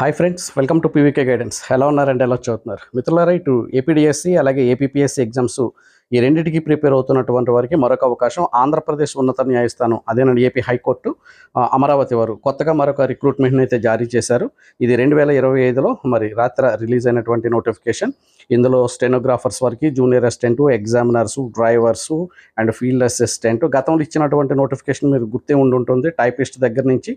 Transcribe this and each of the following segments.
Hi friends welcome to PVK guidance ఎలా ఉన్నారండి? ఎలా చదువుతున్నారు? మిత్రులారా ఇటు ఏపీడిఎస్సి అలాగే ఏపీపీఎస్సి ఎగ్జామ్స్ ఈ రెండింటికి ప్రిపేర్ అవుతున్నటువంటి వారికి మరొక అవకాశం. ఆంధ్రప్రదేశ్ ఉన్నత న్యాయస్థానం అదేనండి ఏపీ హైకోర్టు అమరావతి వారు కొత్తగా మరొక రిక్రూట్మెంట్ని అయితే జారీ చేశారు. ఇది రెండు వేల ఇరవై ఐదులో మరి రాత్రి రిలీజ్ అయినటువంటి నోటిఫికేషన్ ఇందులో స్టెనోగ్రాఫర్స్ వరకు junior assistant examiners drivers and field assistant. గతంలో ఇచ్చినటువంటి నోటిఫికేషన్ మీరు గుర్తే ఉండి ఉంటుంది టైపిస్ట్ దగ్గర నుంచి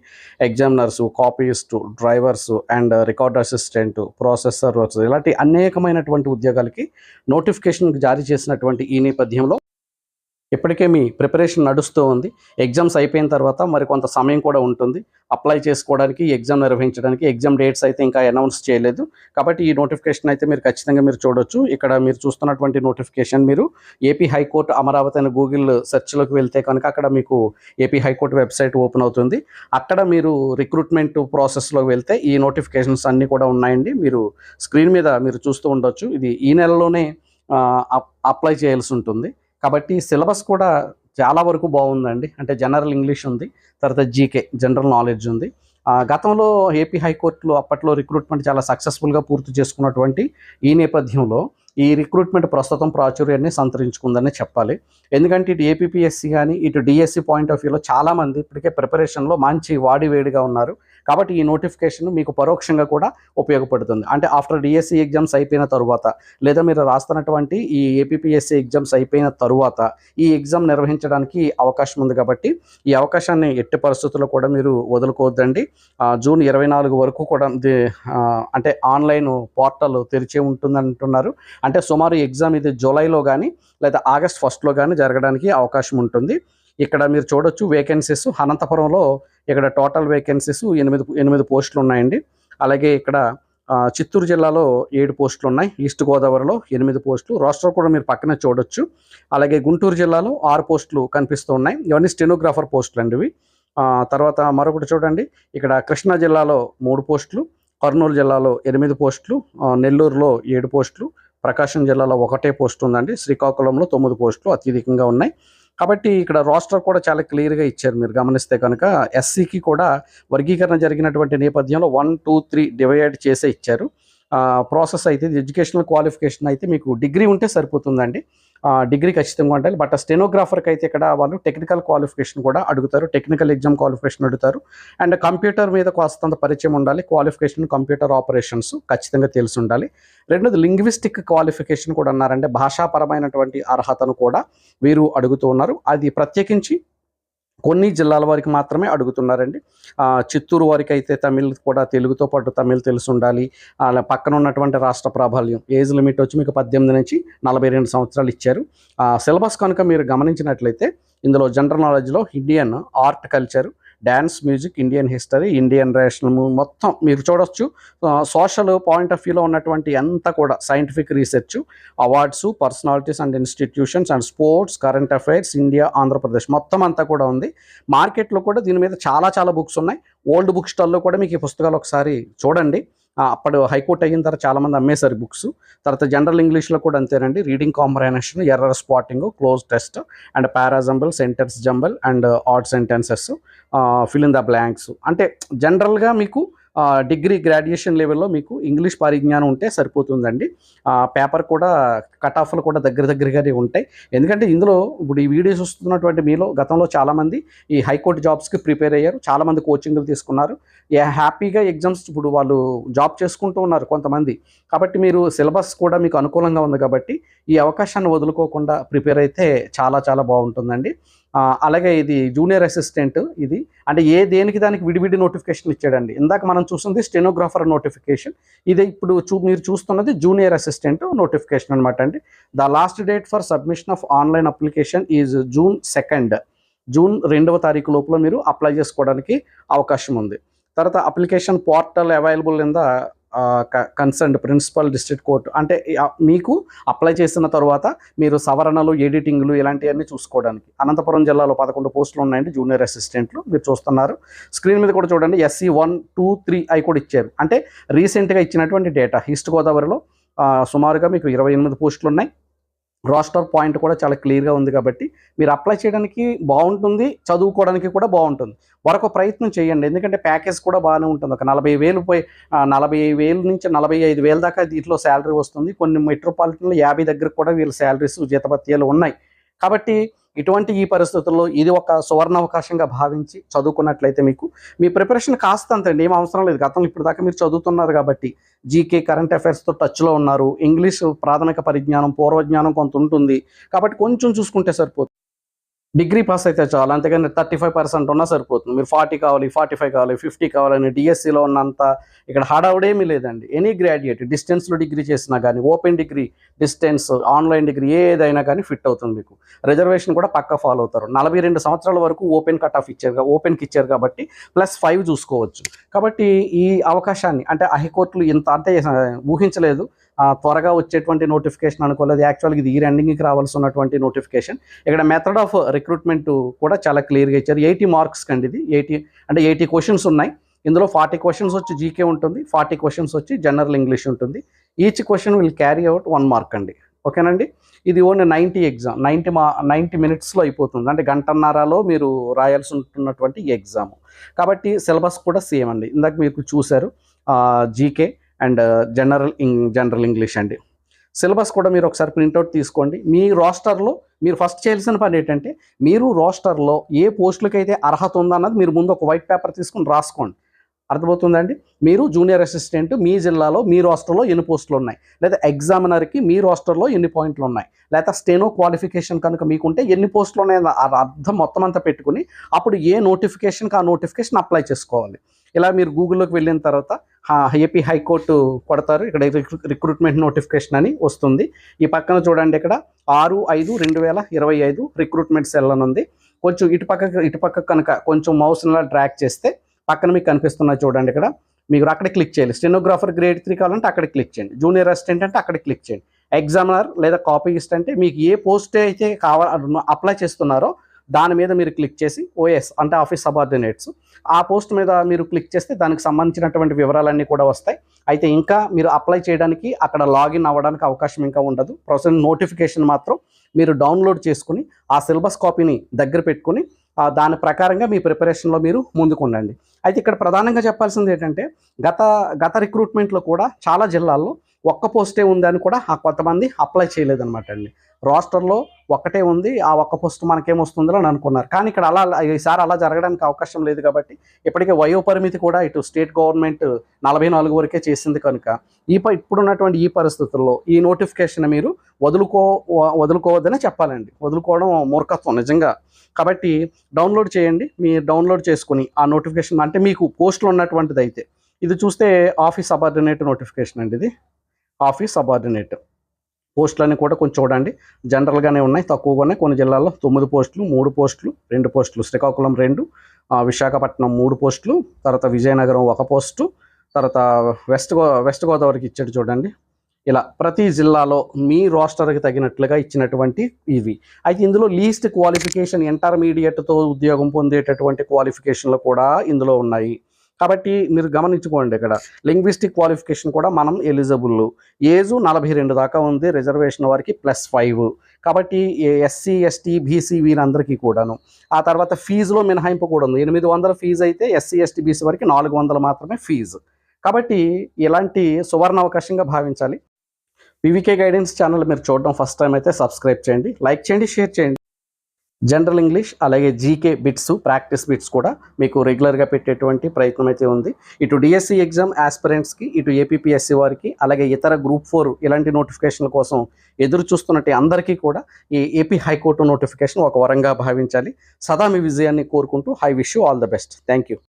examiners copyist drivers and record assistant processor ఇలాంటి అనేకమైనటువంటి ఉద్యోగాలకి నోటిఫికేషన్ జారీ చేసినటువంటి ఈ నేపథ్యంలో ఇప్పటికే మీ ప్రిపరేషన్ నడుస్తూ ఉంది. ఎగ్జామ్స్ అయిపోయిన తర్వాత మరి కొంత సమయం కూడా ఉంటుంది. అప్లై చేసుకోవడానికి ఎగ్జామ్ నిర్వహించడానికి ఎగ్జామ్ డేట్స్ అయితే ఇంకా అనౌన్స్ చేయలేదు. కాబట్టి ఈ నోటిఫికేషన్ అయితే మీరు ఖచ్చితంగా మీరు చూడొచ్చు. ఇక్కడ మీరు చూస్తున్నటువంటి నోటిఫికేషన్ మీరు ఏపీ హైకోర్టు అమరావతి అని గూగుల్ సెర్చ్లోకి వెళ్తే కనుక అక్కడ మీకు ఏపీ హైకోర్టు వెబ్సైట్ ఓపెన్ అవుతుంది. అక్కడ మీరు రిక్రూట్మెంట్ ప్రాసెస్లోకి వెళ్తే ఈ నోటిఫికేషన్స్ అన్నీ కూడా ఉన్నాయండి. మీరు స్క్రీన్ మీద మీరు చూస్తూ ఉండొచ్చు. ఇది ఈ నెలలోనే అప్- అప్లై చేయాల్సి ఉంటుంది. కాబట్టి సిలబస్ కూడా చాలా వరకు బాగుందండి. అంటే జనరల్ ఇంగ్లీష్ ఉంది తర్వాత జీకే జనరల్ నాలెడ్జ్ ఉంది. గతంలో ఏపీ హైకోర్టులో అప్పట్లో రిక్రూట్మెంట్ చాలా సక్సెస్ఫుల్గా పూర్తి చేసుకున్నటువంటి ఈ నేపథ్యంలో ఈ రిక్రూట్మెంట్ ప్రస్తుతం ప్రాచుర్యాన్ని సంతరించుకుందని చెప్పాలి. ఎందుకంటే ఇటు ఏపీఎస్సి కానీ ఇటు డిఎస్సి పాయింట్ ఆఫ్ వ్యూలో చాలామంది ఇప్పటికే ప్రిపరేషన్లో మంచి వాడి వేడిగా ఉన్నారు. కాబట్టి ఈ నోటిఫికేషన్ మీకు పరోక్షంగా కూడా ఉపయోగపడుతుంది. అంటే ఆఫ్టర్ డిఎస్సి ఎగ్జామ్స్ అయిపోయిన తర్వాత లేదా మీరు రాస్తున్నటువంటి ఈ ఏపీఎస్సి ఎగ్జామ్స్ అయిపోయిన తరువాత ఈ ఎగ్జామ్ నిర్వహించడానికి అవకాశం ఉంది కాబట్టి ఈ అవకాశాన్ని ఎట్టి పరిస్థితుల్లో కూడా మీరు వదులుకోవద్దండి. జూన్ ఇరవై నాలుగు వరకు కూడా అంటే ఆన్లైన్ పోర్టల్ తెరిచే ఉంటుంది అంటున్నారు అంటే సుమారు ఎగ్జామ్ ఇది జూలైలో కానీ లేదా ఆగస్ట్ ఫస్ట్లో కానీ జరగడానికి అవకాశం ఉంటుంది. ఇక్కడ మీరు చూడొచ్చు వేకెన్సీస్ అనంతపురంలో ఇక్కడ టోటల్ వేకెన్సీస్ ఎనిమిది ఎనిమిది పోస్టులు ఉన్నాయండి. అలాగే ఇక్కడ చిత్తూరు జిల్లాలో ఏడు పోస్టులు ఉన్నాయి. ఈస్ట్ గోదావరిలో ఎనిమిది పోస్టులు రాష్ట్రం కూడా మీరు పక్కనే చూడొచ్చు. అలాగే గుంటూరు జిల్లాలో ఆరు పోస్టులు కనిపిస్తూ ఉన్నాయి. ఇవన్నీ స్టెనోగ్రాఫర్ పోస్టులు అండి ఇవి. తర్వాత మరొకటి చూడండి. ఇక్కడ కృష్ణా జిల్లాలో మూడు పోస్టులు కర్నూలు జిల్లాలో ఎనిమిది పోస్టులు నెల్లూరులో ఏడు పోస్టులు ప్రకాశం జిల్లాలో ఒకటే పోస్ట్ ఉందండి. శ్రీకాకుళంలో తొమ్మిది పోస్టులు అత్యధికంగా ఉన్నాయి. కాబట్టి ఇక్కడ రోస్టర్ కూడా చాలా క్లియర్గా ఇచ్చారు మీరు గమనిస్తే కనుక ఎస్సీకి కూడా వర్గీకరణ జరిగినటువంటి నేపథ్యంలో వన్ టూ త్రీ డివైడ్ చేసే ఇచ్చారు. ప్రాసెస్ అయితే ఎడ్యుకేషనల్ క్వాలిఫికేషన్ అయితే మీకు డిగ్రీ ఉంటే సరిపోతుందండి. డిగ్రీ ఖచ్చితంగా ఉండాలి. బట్ స్టెనోగ్రాఫర్కి అయితే ఇక్కడ వాళ్ళు టెక్నికల్ క్వాలిఫికేషన్ కూడా అడుగుతారు. టెక్నికల్ ఎగ్జామ్ క్వాలిఫికేషన్ అడుగుతారు. అండ్ కంప్యూటర్ మీద కాస్తంత పరిచయం ఉండాలి. క్వాలిఫికేషన్ కంప్యూటర్ ఆపరేషన్స్ ఖచ్చితంగా తెలిసి ఉండాలి. రెండోది లింగ్విస్టిక్ క్వాలిఫికేషన్ కూడా అన్నారంటే భాషాపరమైనటువంటి అర్హతను కూడా వీరు అడుగుతూ ఉన్నారు. అది ప్రత్యేకించి కొన్ని జిల్లాల వారికి మాత్రమే అడుగుతున్నారండి. చిత్తూరు వారికి అయితే తమిళ్ కూడా తెలుగుతో పాటు తమిళ్ తెలిసి ఉండాలి అలా పక్కన ఉన్నటువంటి రాష్ట్ర ప్రాబల్యం ఏజ్ లిమిట్ వచ్చి మీకు పద్దెనిమిది నుంచి నలభై రెండు సంవత్సరాలు ఇచ్చారు. సిలబస్ కనుక మీరు గమనించినట్లయితే ఇందులో general నాలెడ్జ్లో Indian art culture dance music Indian history Indian rational మొత్తం మీరు చూడొచ్చు. సోషల్ పాయింట్ ఆఫ్ వ్యూలో ఉన్నటువంటి అంతా కూడా scientific research awards personalities and institutions and sports current affairs India Andhra Pradesh మొత్తం అంతా కూడా ఉంది. మార్కెట్లో కూడా దీని మీద చాలా చాలా బుక్స్ ఉన్నాయి. ఓల్డ్ బుక్ స్టాల్లో కూడా మీకు ఈ పుస్తకాలు ఒకసారి చూడండి. అప్పుడు హైకోర్టు అయిన తర్వాత చాలామంది అమ్మేశారు బుక్స్. తర్వాత జనరల్ ఇంగ్లీష్లో కూడా అంతేనండి. Reading comprehension error spotting cloze test and para jumble sentence jumble and odd sentences fill in the blanks. అంటే జనరల్గా మీకు డిగ్రీ గ్రాడ్యుయేషన్ లెవెల్లో మీకు ఇంగ్లీష్ పరిజ్ఞానం ఉంటే సరిపోతుందండి. పేపర్ కూడా కట్ ఆఫ్లు కూడా దగ్గర దగ్గరగానే ఉంటాయి. ఎందుకంటే ఇందులో ఇప్పుడు ఈ వీడియోస్ వస్తున్నటువంటి మీలో గతంలో చాలామంది ఈ హైకోర్టు జాబ్స్కి ప్రిపేర్ అయ్యారు. చాలామంది కోచింగ్లు తీసుకున్నారు. హ్యాపీగా ఎగ్జామ్స్ ఇప్పుడు వాళ్ళు జాబ్ చేసుకుంటూ ఉన్నారు కొంతమంది. కాబట్టి మీరు సిలబస్ కూడా మీకు అనుకూలంగా ఉంది కాబట్టి ఈ అవకాశాన్ని వదులుకోకుండా ప్రిపేర్ అయితే చాలా చాలా బాగుంటుందండి. అలాగే ఇది జూనియర్ అసిస్టెంట్ ఇది. అంటే ఏ దేనికి దానికి విడివిడి నోటిఫికేషన్ ఇచ్చాడండి. ఇందాక మనం చూస్తుంది స్టెనోగ్రాఫర్ నోటిఫికేషన్ ఇది ఇప్పుడు చూ మీరు చూస్తున్నది జూనియర్ అసిస్టెంట్ నోటిఫికేషన్ అనమాట అండి. The last date for submission of online application is June second June రెండవ తారీఖు లోపల మీరు అప్లై చేసుకోవడానికి అవకాశం ఉంది. తర్వాత application portal available in the concern principal district court అంటే మీకు అప్లై చేసిన తర్వాత మీరు సవరణలు ఎడిటింగ్లు ఇలాంటివన్నీ చూసుకోవడానికి. అనంతపురం జిల్లాలో పదకొండు పోస్టులు ఉన్నాయండి జూనియర్ అసిస్టెంట్లు మీరు చూస్తున్నారు. స్క్రీన్ మీద కూడా చూడండి ఎస్సీ వన్ టూ త్రీ అవి కూడా ఇచ్చారు. అంటే రీసెంట్గా ఇచ్చినటువంటి డేటా ఈస్ట్ గోదావరిలో సుమారుగా మీకు ఇరవై ఎనిమిది పోస్టులు ఉన్నాయి. రోస్టర్ పాయింట్ కూడా చాలా క్లియర్గా ఉంది కాబట్టి మీరు అప్లై చేయడానికి బాగుంటుంది చదువుకోవడానికి కూడా బాగుంటుంది. మరొక ప్రయత్నం చేయండి. ఎందుకంటే ప్యాకేజ్ కూడా బాగానే ఉంటుంది. ఒక నలభై వేలు పోయి నలభై వేలు నుంచి నలభై ఐదు వేల దాకా దీంట్లో శాలరీ వస్తుంది. కొన్ని మెట్రోపాలిటన్లో యాభై దగ్గర కూడా వీళ్ళ శాలరీస్ జీతభత్యాలు ఉన్నాయి. కాబట్టి ఇటువంటి ఈ పరిస్థితుల్లో ఇది ఒక సువర్ణ అవకాశంగా భావించి చదువుకున్నట్లయితే మీకు మీ ప్రిపరేషన్ కాస్త అంతండి ఏం అవసరం లేదు. గతంలో ఇప్పుడు దాకా మీరు చదువుతున్నారు కాబట్టి జీకే కరెంట్ అఫైర్స్తో టచ్లో ఉన్నారు. ఇంగ్లీష్ ప్రాథమిక పరిజ్ఞానం పూర్వజ్ఞానం కొంత ఉంటుంది. కాబట్టి కొంచెం చూసుకుంటే సరిపోతుంది. డిగ్రీ పాస్ అయితే చాలు. అంతేగాని థర్టీ ఫైవ్ పర్సెంట్ ఉన్నా సరిపోతుంది. మీరు ఫార్టీ కావాలి ఫార్టీ ఫైవ్ కావాలి ఫిఫ్టీ కావాలని డిఎస్సిలో ఉన్నంత ఇక్కడ హడావుడేమీ లేదండి. ఎనీ గ్రాడ్యుయేట్ డిస్టెన్స్లో డిగ్రీ చేసినా కానీ open degree distance online degree ఏదైనా కానీ ఫిట్ అవుతుంది మీకు. రిజర్వేషన్ కూడా పక్క ఫాలో అవుతారు. నలభై రెండు సంవత్సరాల వరకు ఓపెన్ కట్ ఆఫ్ ఇచ్చారు ఓపెన్కి ఇచ్చారు కాబట్టి ప్లస్ ఫైవ్ చూసుకోవచ్చు. కాబట్టి ఈ అవకాశాన్ని అంటే హైకోర్టులు ఇంత అంటే ఊహించలేదు. త్వరగా వచ్చేటువంటి నోటిఫికేషన్ అనుకోలేదు. యాక్చువల్గా ఇది ఈ ఎండింగ్కి రావాల్సి ఉన్నటువంటి నోటిఫికేషన్ ఇక్కడ మెథడ్ ఆఫ్ రిక్రూట్మెంట్ కూడా చాలా క్లియర్గా ఇచ్చారు. ఎయిటీ మార్క్స్ కండి ఇది. ఎయిటీ అంటే ఎయిటీ క్వశ్చన్స్ ఉన్నాయి. ఇందులో ఫార్టీ క్వశ్చన్స్ వచ్చి జీకే ఉంటుంది. ఫార్టీ క్వశ్చన్స్ వచ్చి జనరల్ ఇంగ్లీష్ ఉంటుంది. Each question will carry out one mark అండి ఓకేనండి? ఇది ఓన్లీ నైంటీ ఎగ్జామ్ నైంటీ మా నైంటీ మినిట్స్లో అయిపోతుంది. అంటే గంటన్నరలో మీరు రాయాల్సి ఉంటున్నటువంటి ఎగ్జామ్ కాబట్టి సిలబస్ కూడా సేమ్ అండి. ఇందాక మీరు చూశారు జీకే అండ్ జనరల్ ఇంగ్ జనరల్ ఇంగ్లీష్ అండి. సిలబస్ కూడా మీరు ఒకసారి ప్రింట్అవుట్ తీసుకోండి. మీ రోస్టర్లో మీరు ఫస్ట్ చేయాల్సిన పని ఏంటంటే మీరు రోస్టర్లో ఏ పోస్టులకి అయితే అర్హత ఉందన్నది మీరు ముందు ఒక వైట్ పేపర్ తీసుకుని రాసుకోండి. అర్థమవుతుందండి? మీరు జూనియర్ అసిస్టెంట్ మీ జిల్లాలో మీ రోస్టర్లో ఎన్ని పోస్టులు ఉన్నాయి? లేదా ఎగ్జామినర్కి మీ రాష్ట్రంలో ఎన్ని పాయింట్లు ఉన్నాయి? లేదా స్టెనో క్వాలిఫికేషన్ కనుక మీకుంటే ఎన్ని పోస్టులు ఉన్నాయి అర్థం మొత్తం అంతా పెట్టుకుని అప్పుడు ఏ నోటిఫికేషన్కి ఆ నోటిఫికేషన్ అప్లై చేసుకోవాలి. ఇలా మీరు గూగుల్లోకి వెళ్ళిన తర్వాత ఏపీ హైకోర్టు కొడతారు. ఇక్కడ రిక్రూట్మెంట్ నోటిఫికేషన్ అని వస్తుంది. ఈ పక్కన చూడండి ఇక్కడ ఆరు ఐదు రెండు వేల ఇరవై ఐదు రిక్రూట్మెంట్ సెల్ అని ఉంది కొంచెం ఇటు ఇటుపక్క కనుక కొంచెం మౌస్లా ట్రాక్ చేస్తే పక్కన మీకు కనిపిస్తున్నాయి చూడండి ఇక్కడ. మీరు అక్కడ క్లిక్ చేయాలి. స్టెనోగ్రాఫర్ గ్రేడ్ త్రీ కావాలంటే అక్కడ క్లిక్ చేయండి. జూనియర్ అసిస్టెంట్ అంటే అక్కడ క్లిక్ చేయండి. ఎగ్జామినర్ లేదా కాపీయిస్ట్ అంటే మీకు ఏ పోస్ట్ అయితే కావాల అప్లై చేస్తున్నారో దాని మీద మీరు క్లిక్ చేసి ఓఎస్ అంటే ఆఫీస్ సబార్డినేట్స్ ఆ పోస్ట్ మీద మీరు క్లిక్ చేస్తే దానికి సంబంధించినటువంటి వివరాలన్నీ కూడా వస్తాయి. అయితే ఇంకా మీరు అప్లై చేయడానికి అక్కడ లాగిన్ అవ్వడానికి అవకాశం ఇంకా ఉండదు. ప్రొసెస్ నోటిఫికేషన్ మాత్రం మీరు డౌన్లోడ్ చేసుకుని ఆ సిలబస్ కాపీని దగ్గర పెట్టుకుని దాని ప్రకారంగా మీ ప్రిపరేషన్లో మీరు ముందుకు ఉండండి. అయితే ఇక్కడ ప్రధానంగా చెప్పాల్సింది ఏంటంటే గత గత రిక్రూట్మెంట్లో కూడా చాలా జిల్లాల్లో ఒక్క పోస్టే ఉందని కూడా ఆ కొంతమంది అప్లై చేయలేదన్నమాట అండి. రాష్ట్రంలో ఒక్కటే ఉంది ఆ ఒక్క పోస్ట్ మనకేమొస్తుందో అని అనుకున్నారు. కానీ ఇక్కడ అలా ఈసారి అలా జరగడానికి అవకాశం లేదు కాబట్టి ఇప్పటికే వయో పరిమితి కూడా ఇటు స్టేట్ గవర్నమెంట్ నలభై నాలుగు వరకే చేసింది కనుక ఈ ఇప్పుడున్నటువంటి ఈ పరిస్థితుల్లో ఈ నోటిఫికేషన్ మీరు వదులుకో వదులుకోవద్దని వదులుకోవద్దనే చెప్పాలండి. వదులుకోవడం మూర్ఖత్వం నిజంగా. కాబట్టి డౌన్లోడ్ చేయండి మీరు డౌన్లోడ్ చేసుకుని ఆ నోటిఫికేషన్ అంటే మీకు పోస్టులు ఉన్నటువంటిది అయితే ఇది చూస్తే ఆఫీస్ సబార్డినేట్ నోటిఫికేషన్ అండి ఇది. Office subordinate. పోస్టులన్నీ కూడా కొంచెం చూడండి. జనరల్గానే ఉన్నాయి. తక్కువగానే కొన్ని జిల్లాల్లో తొమ్మిది పోస్టులు మూడు పోస్టులు రెండు పోస్టులు. శ్రీకాకుళం రెండు విశాఖపట్నం మూడు పోస్టులు తర్వాత విజయనగరం ఒక పోస్టు తర్వాత వెస్ట్ గో వెస్ట్ గోదావరికి ఇచ్చాడు చూడండి. ఇలా ప్రతి జిల్లాలో మీ రోస్టర్కి తగినట్లుగా ఇచ్చినటువంటి ఇవి. అయితే ఇందులో లీస్ట్ క్వాలిఫికేషన్ ఇంటర్మీడియట్తో ఉద్యోగం పొందేటటువంటి క్వాలిఫికేషన్లు కూడా ఇందులో ఉన్నాయి. కాబట్టి మీరు గమనించుకోండి ఇక్కడ. లింగ్విస్టిక్ క్వాలిఫికేషన్ కూడా మనం ఎలిజిబుల్ ఏజు నలభై రెండు దాకా ఉంది రిజర్వేషన్ వారికి ప్లస్ ఫైవ్ కాబట్టి ఎస్సీ ఎస్టీ బీసీ వీరందరికీ కూడాను. ఆ తర్వాత ఫీజులో మినహాయింపు కూడా ఉంది. ఎనిమిది వందల ఫీజు అయితే ఎస్సీ ఎస్టీ బీసీ వారికి నాలుగు వందలు మాత్రమే ఫీజు కాబట్టి ఇలాంటి సువర్ణ అవకాశంగా భావించాలి. వివికే గైడెన్స్ ఛానల్ మీరు చూడడం ఫస్ట్ టైం అయితే సబ్స్క్రైబ్ చేయండి. లైక్ చేయండి షేర్ చేయండి. జనరల్ ఇంగ్లీష్ అలాగే జీకే బిట్స్ ప్రాక్టీస్ బిట్స్ కూడా మీకు రెగ్యులర్గా పెట్టేటువంటి ప్రయత్నం అయితే ఉంది. ఇటు డిఎస్సి ఎగ్జామ్ ఆస్పిరెంట్స్కి ఇటు ఏపీఎస్సి వారికి అలాగే ఇతర గ్రూప్ ఫోర్ ఇలాంటి నోటిఫికేషన్ల కోసం ఎదురు చూస్తున్నట్టు అందరికీ కూడా ఈ ఏపీ హైకోర్టు నోటిఫికేషన్ ఒక వరంగా భావించాలి. సదా మీ విజయాన్ని కోరుకుంటూ I wish all the best. Thank you